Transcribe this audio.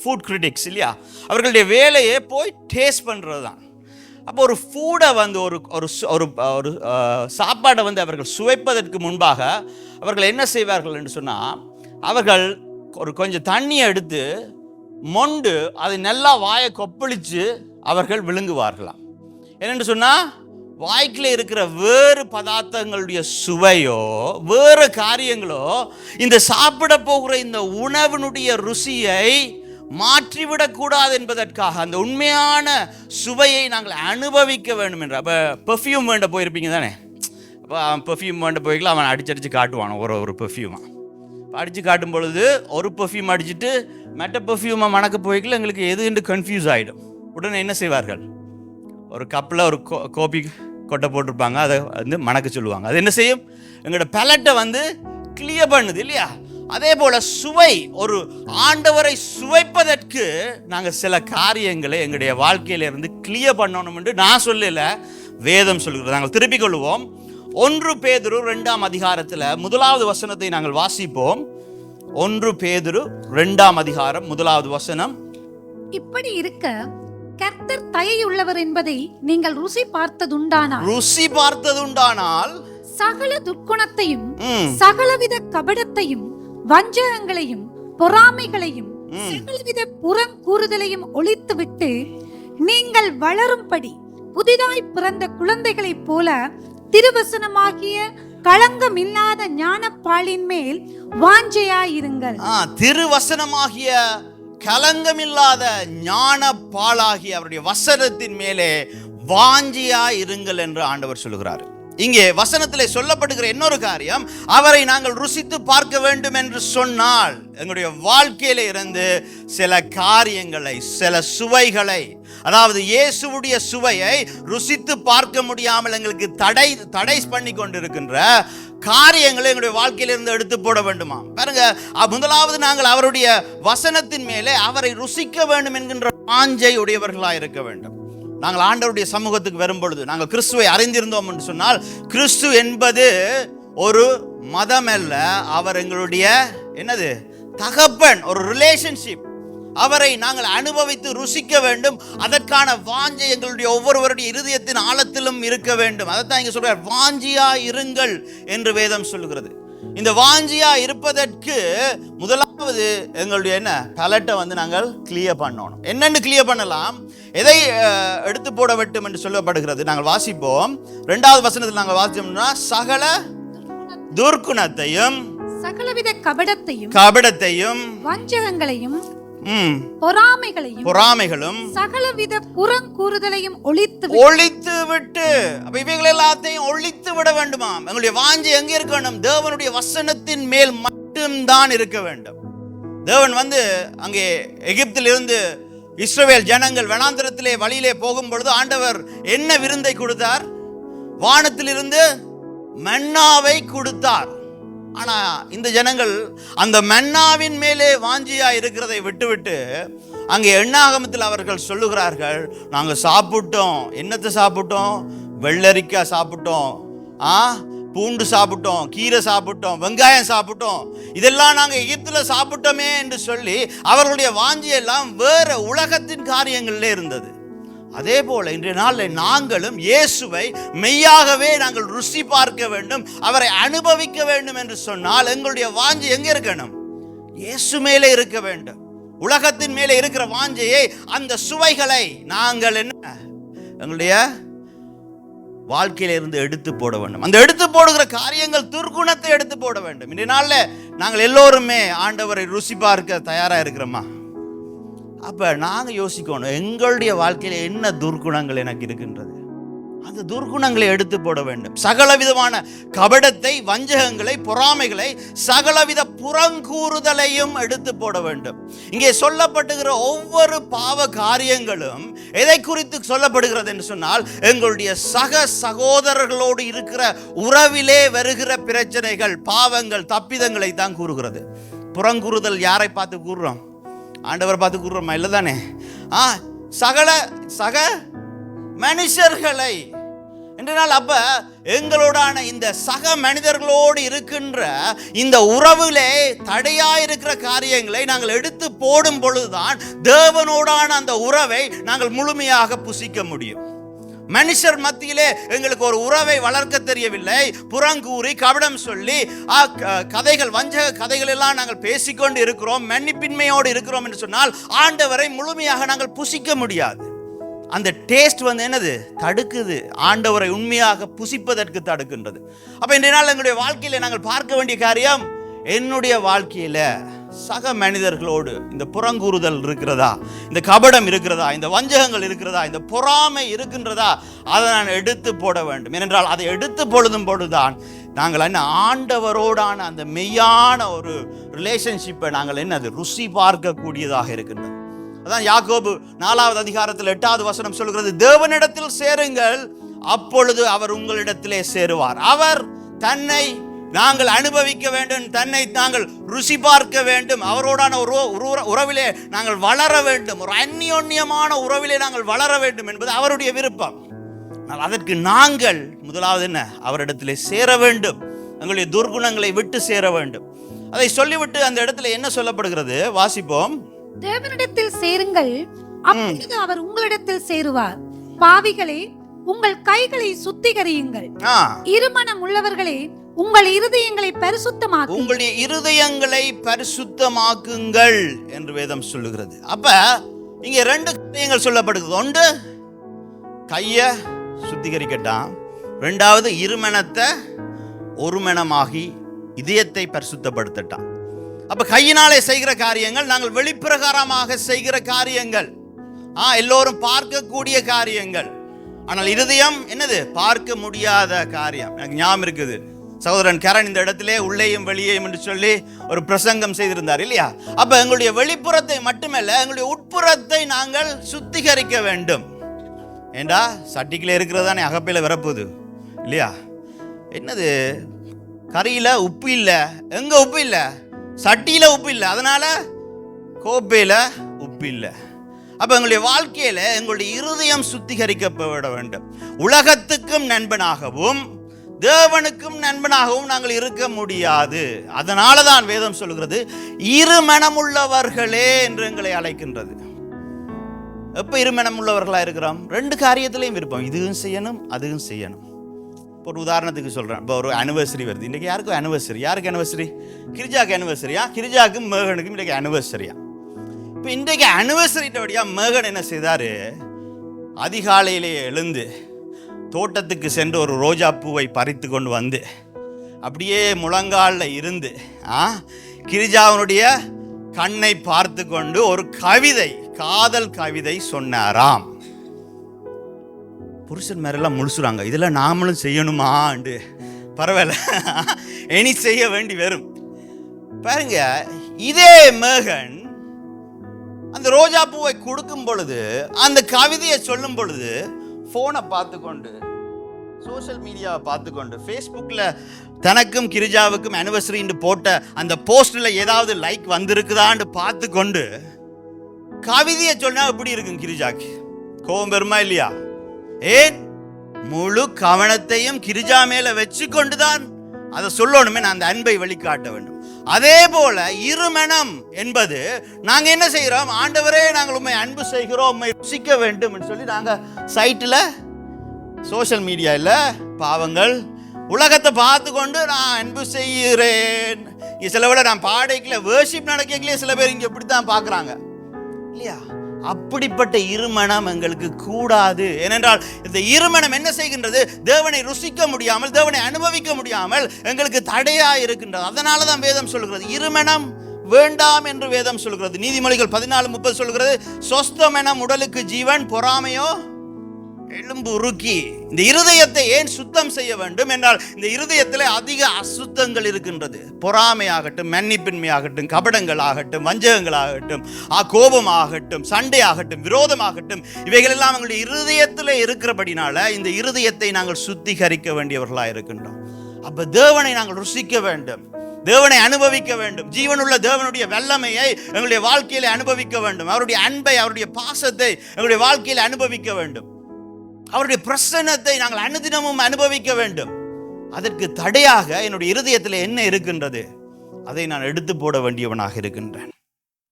Food critics இல்லையா? அவர்களுடைய வேலையே போய் டேஸ்ட் பண்ணுறது தான் அப்போ ஒரு ஃபூடை வந்து ஒரு ஒரு ஒரு ஒரு சாப்பாடை வந்து அவர்கள் சுவைப்பதற்கு முன்பாக அவர்கள் என்ன செய்வார்கள் என்று சொன்னால் அவர்கள் ஒரு கொஞ்சம் தண்ணியை எடுத்து மொண்டு அதை நல்லா வாயை கொப்பளித்து அவர்கள் விழுங்குவார்களாம். என்னென்று சொன்னால் வாய்க்கில் இருக்கிற வேறு பதார்த்தங்களுடைய சுவையோ வேறு காரியங்களோ இந்த சாப்பிட போகிற இந்த உணவினுடைய ருசியை மாற்றிவிடக்கூடாது என்பதற்காக அந்த உண்மையான சுவையை நாங்கள் அனுபவிக்க வேண்டும் என்ற. அப்போ பெர்ஃப்யூம் வேண்ட போயிருப்பீங்க தானே? அப்போ அவன் பெர்ஃப்யூம் வேண்ட போய்க்கலாம் அவன் அடிச்சடிச்சு காட்டுவான் ஒரு ஒரு பெர்ஃப்யூமா அடித்து காட்டும் பொழுது ஒரு பெர்ஃப்யூம் அடிச்சுட்டு மெட்ட பெர்ஃப்யூமை மணக்க போய்க்கல எங்களுக்கு எது என்று கன்ஃபியூஸ் ஆகிடும் உடனே என்ன செய்வார்கள்? ஒரு கப்பில் ஒரு கோ கோபி கொட்டை போட்டிருப்பாங்க அதை வந்து மணக்க சொல்லுவாங்க. அது என்ன செய்யும்? எங்களோட பேலட்டை வந்து கிளியர் பண்ணுது இல்லையா? அதே போல் சுவை ஒரு ஆண்டவரை சுவைப்பதற்கு நாங்கள் சில காரியங்களை எங்களுடைய வாழ்க்கையிலிருந்து கிளியர் பண்ணணும் என்று நான் சொல்லல வேதம் சொல்கிறது. நாங்கள் திருப்பிக் கொள்வோம். ஒன்று பேதுரு ரெண்டாம் அதிகாரத்தில் முதலாவது வசனத்தை நாங்கள் வாசிப்போம். ஒன்று பேதுரு ரெண்டாம் அதிகாரம் முதலாவது வசனம். இப்படி இருக்க கர்த்தர் தயையுள்ளவர் என்பதை நீங்கள் ருசி பார்த்ததுண்டானால் ருசி பார்த்ததுண்டானால் சகல துர்க்குணத்தையும் சகலவித கபடத்தையும் வஞ்சகங்களையும் பொறாமைகளையும். சகலவித புறங்கூறுதலையும் ஒழித்துவிட்டு நீங்கள் வளரும்படி புதிதாய் பிறந்த குழந்தைகளைப் போல திருவசனமாகிய களங்கமில்லாத ஞானப்பாலின் மேல் வாஞ்சையாயிருங்கள் ஆ, திருவசனமாகிய கலங்கமில்லாத ஞான பாலாகிய அவருடைய வசனத்தின் மேலே வாஞ்சியா இருங்கள் என்று ஆண்டவர் சொல்லுகிறார் இங்கே வசனத்திலே சொல்லப்படுகிற இன்னொரு காரியம் அவரை நாங்கள் ருசித்து பார்க்க வேண்டும் என்று சொன்னால் எங்களுடைய வாழ்க்கையில இருந்து சில காரியங்களை சில சுவைகளை அதாவது இயேசுவுடைய சுவையை ருசித்து பார்க்க முடியாமல் எங்களுக்கு தடை தடை பண்ணி கொண்டிருக்கின்ற காரியங்களை எங்களுடைய வாழ்க்கையிலிருந்து எடுத்து போட வேண்டுமா பாருங்க முதலாவது நாங்கள் அவருடைய வசனத்தின் மேலே அவரை ருசிக்க வேண்டும் என்கின்ற பாஞ்சை உடையவர்களாக இருக்க வேண்டும். நாங்கள் ஆண்டவருடைய சமூகத்துக்கு வரும் பொழுது நாங்கள் கிறிஸ்துவை அறிந்திருந்தோம் என்று சொன்னால் கிறிஸ்து என்பது ஒரு மதம் அல்ல அவர் எங்களுடைய என்னது? தகப்பன் ஒரு ரிலேஷன்ஷிப் அவரை நாங்கள் அனுபவித்து ருசிக்க வேண்டும். அதற்கான வாஞ்சை எங்களுடைய ஒவ்வொருவருடைய இருதயத்தின் ஆழத்திலும் இருக்க வேண்டும். அதைத்தான் இங்கே சொல்கிறார் வாஞ்சியா இருங்கள் என்று வேதம் சொல்லுகிறது. இந்த வாஞ்சியா இருப்பதற்கு முதலாவது எங்களுடைய என்ன? பலட்டை வந்து நாங்கள் கிளியர் பண்ணணும். என்னென்னு கிளியர் பண்ணலாம்? எதை எடுத்து போட வேண்டும் என்று சொல்லப்படுகிறது? நாங்கள் வாசிப்போம். ரெண்டாவது வசனத்தில் நாங்கள் வாசிச்சோம்னா சகல துர்க்குணத்தையும் சகலவித கபடத்தையும் கபடத்தையும் வஞ்சகங்களையும் பொறாமைகளையும் பொறாமைகளும் சகலவித புறங்கூறுதலையும் ஒழித்து ஒழித்து விட்டு அப்ப இவைகள் எல்லாத்தையும் ஒழித்து விட வேண்டுமாம். எங்களுடைய வாஞ்சி எங்க இருக்க வேண்டும் தேவனுடைய வசனத்தின் மேல் மட்டும்தான் இருக்க வேண்டும். தேவன் வந்து அங்கே எகிப்திலிருந்து இஸ்ரவேல் ஜனங்கள் வனாந்திரத்திலே வழியிலே போகும் பொழுது ஆண்டவர் என்ன விருந்தை கொடுத்தார்? வானத்திலிருந்து மன்னாவை கொடுத்தார். ஆனா இந்த ஜனங்கள் அந்த மன்னாவின் மேலே வாஞ்சியா இருக்கிறதை விட்டுவிட்டு அங்கே எண்ணாகமத்தில் அவர்கள் சொல்லுகிறார்கள் நாங்கள் சாப்பிட்டோம். என்னத்தை சாப்பிட்டோம்? வெள்ளரிக்காய் சாப்பிட்டோம். ஆ? பூண்டு சாப்பிட்டோம் கீரை சாப்பிட்டோம் வெங்காயம் சாப்பிட்டோம். இதெல்லாம் நாங்கள் எகிப்தில் சாப்பிட்டோமே என்று சொல்லி அவர்களுடைய வாஞ்சியெல்லாம் வேறு உலகத்தின் காரியங்களிலே இருந்தது. அதே போல் இன்றைய நாளில் நாங்களும் இயேசுவை மெய்யாகவே நாங்கள் ருசி பார்க்க வேண்டும் அவரை அனுபவிக்க வேண்டும் என்று சொன்னால் எங்களுடைய வாஞ்சி எங்கே இருக்கணும்? இயேசு மேலே இருக்க வேண்டும். உலகத்தின் மேலே இருக்கிற வாஞ்சையை அந்த சுவைகளை நாங்கள் என்ன? எங்களுடைய வாழ்க்கையிலிருந்து எடுத்து போட வேண்டும். அந்த எடுத்து போடுகிற காரியங்கள் துர்க்குணத்தை எடுத்து போட வேண்டும். இன்றைய நாளில் நாங்கள் எல்லோருமே ஆண்டவரை ருசி பார்க்க தயாராக இருக்கிறோமா? அப்போ நாங்கள் யோசிக்கணும் எங்களுடைய வாழ்க்கையில் என்ன துர்க்குணங்கள் எனக்கு இருக்கின்றது? அந்த துர்க்குணங்களை எடுத்து போட வேண்டும். சகலவிதமான கபடத்தை வஞ்சகங்களை பொறாமைகளை சகலவித புறங்கூறுதலையும் எடுத்து போட வேண்டும். இங்கே சொல்லப்படுகிற ஒவ்வொரு பாவ காரியங்களும் எதை குறித்து சொல்லப்படுகிறது என்று சொன்னால் எங்களுடைய சக சகோதரர்களோடு இருக்கிற உறவிலே வருகிற பிரச்சனைகள் பாவங்கள் தப்பிதங்களை தான் கூறுகிறது. புறங்கூறுதல் யாரை பார்த்து கூறுறோம்? ஆண்டவர் பார்த்து கூறுறோமா? இல்லை தானே ஆ சகல சக மனுஷர்களை. என்றால் அப்ப எங்களோடான இந்த சக மனிதர்களோடு இருக்கின்ற இந்த உறவிலே தடையாக இருக்கிற காரியங்களை நாங்கள் எடுத்து போடும் பொழுதுதான் தேவனோடான அந்த உறவை நாங்கள் முழுமையாக புசிக்க முடியும். மனுஷர் மத்தியிலே எங்களுக்கு ஒரு உறவை வளர்க்க தெரியவில்லை. புறங்கூறி கபடம் சொல்லி கதைகள் வஞ்சக கதைகள் எல்லாம் நாங்கள் பேசிக்கொண்டு இருக்கிறோம். மன்னிப்பின்மையோடு இருக்கிறோம் என்று சொன்னால் ஆண்டவரை முழுமையாக நாங்கள் புசிக்க முடியாது. அந்த டேஸ்ட் வந்து என்னது? தடுக்குது. ஆண்டவரை உண்மையாக புசிப்பதற்கு தடுக்கின்றது. அப்போ இன்றைய நாள் எங்களுடைய வாழ்க்கையில் நாங்கள் பார்க்க வேண்டிய காரியம் என்னுடைய வாழ்க்கையில் சக மனிதர்களோடு இந்த புறங்கூறுதல் இருக்கிறதா? இந்த கபடம் இருக்கிறதா? இந்த வஞ்சகங்கள் இருக்கிறதா? இந்த பொறாமை இருக்கின்றதா? அதை நான் எடுத்து போட வேண்டும். ஏனென்றால் அதை எடுத்து பொழுதும் பொழுதுதான் நாங்கள் என்ன ஆண்டவரோடான அந்த மெய்யான ஒரு ரிலேஷன்ஷிப்பை நாங்கள் என்னது? ருசி பார்க்கக்கூடியதாக இருக்கின்றது. அதான் யாக்கோபு நாலாவது அதிகாரத்தில் எட்டாவது வசனம் சொல்கிறது தேவனிடத்தில் சேருங்கள் அப்பொழுது அவர் உங்களிடத்திலே சேருவார். அவர் தன்னை நாங்கள் அனுபவிக்க வேண்டும் தன்னை நாங்கள் ருசி பார்க்க வேண்டும் அவரோடான ஒரு உறவிலே நாங்கள் வளர வேண்டும் ஒரு அந்நியோன்யமான உறவிலே நாங்கள் வளர வேண்டும் என்பது அவருடைய விருப்பம். ஆனால் அதற்கு நாங்கள் முதலாவது என்ன? அவரிடத்திலே சேர வேண்டும் எங்களுடைய துர்குணங்களை விட்டு சேர வேண்டும். அதை சொல்லிவிட்டு அந்த இடத்துல என்ன சொல்லப்படுகிறது? வாசிப்போம். தேவனிடத்தில் சேருங்கள். அப்பொழுது அவர் உங்களிடத்தில் சேருவார். பாவிகளே உங்கள் கைகளை சுத்திகரியுங்கள். ஆ. இருமனம் உள்ளவர்களே உங்கள் இருதயங்களை பரிசுத்தமாக்கு. உங்களுடைய இருதயங்களை பரிசுத்தமாக்குங்கள் என்று வேதம் சொல்லுகிறது. அப்ப இங்க ரெண்டு காரியங்கள் சொல்லப்படுகிறது. ஒன்று கைய சுத்திகரிக்கட்டாம். ரெண்டாவது இருமனத்தை ஒருமனமாகி இதயத்தை பரிசுத்தப்படுத்தட்டாம். அப்ப கையினாலே செய்கிற காரியங்கள் நாங்கள் வெளிப்பிரகாரமாக செய்கிற காரியங்கள். ஆ எல்லோரும் பார்க்கக்கூடிய காரியங்கள். ஆனால் இருதயம் என்னது? பார்க்க முடியாத காரியம். எனக்கு ஞாபகம் இருக்குது. சகோதரன் கரண் இந்த இடத்திலே உள்ளேயும் வெளியேயும் என்று சொல்லி ஒரு பிரசங்கம் செய்திருந்தார் இல்லையா? அப்ப எங்களுடைய வெளிப்புறத்தை மட்டுமல்ல எங்களுடைய உட்புறத்தை நாங்கள் சுத்திகரிக்க வேண்டும். ஏண்டா? சட்டிக்கில் இருக்கிறது தானே அகப்பையில் விரப்புது இல்லையா? என்னது? கறியில் உப்பு இல்லை. எங்கே உப்பு இல்லை? சட்டியில் உப்பு இல்லை. அதனால் கோப்பையில் உப்பு இல்லை. அப்போ எங்களுடைய வாழ்க்கையில் எங்களுடைய இருதயம் சுத்திகரிக்கப்பட வேண்டும். உலகத்துக்கும் நண்பனாகவும் தேவனுக்கும் நண்பனாகவும் நாங்கள் இருக்க முடியாது. அதனால தான் வேதம் சொல்கிறது இருமனமுள்ளவர்களே என்று எங்களை அழைக்கின்றது. எப்போ இருமனம் உள்ளவர்களாக இருக்கிறோம்? ரெண்டு காரியத்திலையும் விருப்பம். இதுவும் செய்யணும் அதுவும் செய்யணும். இப்போ ஒரு உதாரணத்துக்கு சொல்கிறேன் இப்போ ஒரு அனிவர்சரி வருது. இன்றைக்கி யாருக்கும் அனிவர்சரி யாருக்கு அனிவர்சரி கிரிஜாக்கு அனிவர்சரியா கிரிஜாக்கும் மேகனுக்கும் இன்றைக்கி அனிவர்சரியா இப்போ இன்றைக்கு அனிவர்சரிட்டபடியா மேகன் என்ன செய்தார்? அதிகாலையிலே எழுந்து தோட்டத்துக்கு சென்று ஒரு ரோஜா பூவை பறித்து கொண்டு வந்து அப்படியே முழங்காலில் இருந்து ஆ கிரிஜாவனுடைய கண்ணை பார்த்து கொண்டு ஒரு கவிதை காதல் கவிதை சொன்னாராம். புருஷன் மேலெல்லாம் முழுசுறாங்க. இதெல்லாம் நாமளும் செய்யணுமாண்டு. பரவாயில்ல. இனி செய்ய வேண்டி வரும். பாருங்க இதே மேகன் அந்த ரோஜா பூவை கொடுக்கும் பொழுது அந்த கவிதையை சொல்லும் பொழுது ஃபோனை பார்த்துக்கொண்டு சோஷியல் மீடியாவை பார்த்துக்கொண்டு ஃபேஸ்புக்கில் தனக்கும் கிரிஜாவுக்கும் அனிவர்சரின்னு போட்ட அந்த போஸ்டில் ஏதாவது லைக் வந்திருக்குதான்னு பார்த்துக்கொண்டு கவிதையை சொன்னால் எப்படி இருக்கும் கிரிஜாக்கு? கோபம் பெருமா இல்லையா? ஏன்? முழு கவனத்தையும் கிரிஜா மேல வச்சு கொண்டுதான் அதை சொல்லணுமே நான் அந்த அன்பை வெளிக்காட்ட வேண்டும். அதே போல இருமனம் என்பது நாங்க என்ன செய்கிறோம்? ஆண்டவரே நாங்கள் உண்மை அன்பு செய்கிறோம் உண்மை ருசிக்க வேண்டும் சொல்லி நாங்க சைட்டில் சோஷியல் மீடியாவில் பாவங்கள் உலகத்தை பார்த்து கொண்டு நான் அன்பு செய்கிறேன். சில விட நான் பாடைக்குள்ள வேர்ஷிப் நடக்கலையே சில பேர் இங்கே இப்படி தான் பார்க்குறாங்க. இல்லையா? அப்படிப்பட்ட இருமணம் எங்களுக்கு கூடாது. ஏனென்றால் இந்த இருமணம் என்ன செய்கின்றது? தேவனை ருசிக்க முடியாமல் தேவனை அனுபவிக்க முடியாமல் எங்களுக்கு தடையா இருக்கின்றது. அதனால தான் வேதம் சொல்கிறது இருமணம் வேண்டாம் என்று வேதம் சொல்கிறது நீதிமொழிகள் பதினாலு முப்பது சொல்கிறது சொஸ்தமெனம் உடலுக்கு ஜீவன் பொறாமையோ எலும்பு உருக்கி இந்த இருதயத்தை ஏன் சுத்தம் செய்ய வேண்டும் என்றால் இந்த இருதயத்தில் அதிக அசுத்தங்கள் இருக்கின்றது. பொறாமையாகட்டும் மன்னிப்பின்மையாகட்டும் கபடங்கள் ஆகட்டும் வஞ்சகங்கள் ஆகட்டும் ஆ கோபம் ஆகட்டும் சண்டை ஆகட்டும் விரோதமாகட்டும் இவைகள் எல்லாம் எங்களுடைய இருதயத்தில் இருக்கிறபடினால இந்த இருதயத்தை நாங்கள் சுத்திகரிக்க வேண்டியவர்களாக இருக்கின்றோம். அப்போ தேவனை நாங்கள் ருசிக்க வேண்டும். தேவனை அனுபவிக்க வேண்டும். ஜீவனுள்ள தேவனுடைய வல்லமையை எங்களுடைய வாழ்க்கையில் அனுபவிக்க வேண்டும். அவருடைய அன்பை அவருடைய பாசத்தை எங்களுடைய வாழ்க்கையில் அனுபவிக்க வேண்டும். அவருடைய பிரசன்னத்தை நாங்கள் அனுதினமும் அனுபவிக்க வேண்டும். அதற்கு தடையாக என்னுடைய இருதயத்தில் என்ன இருக்கின்றது? அதை நான் எடுத்து போட வேண்டியவனாக இருக்கின்றேன்.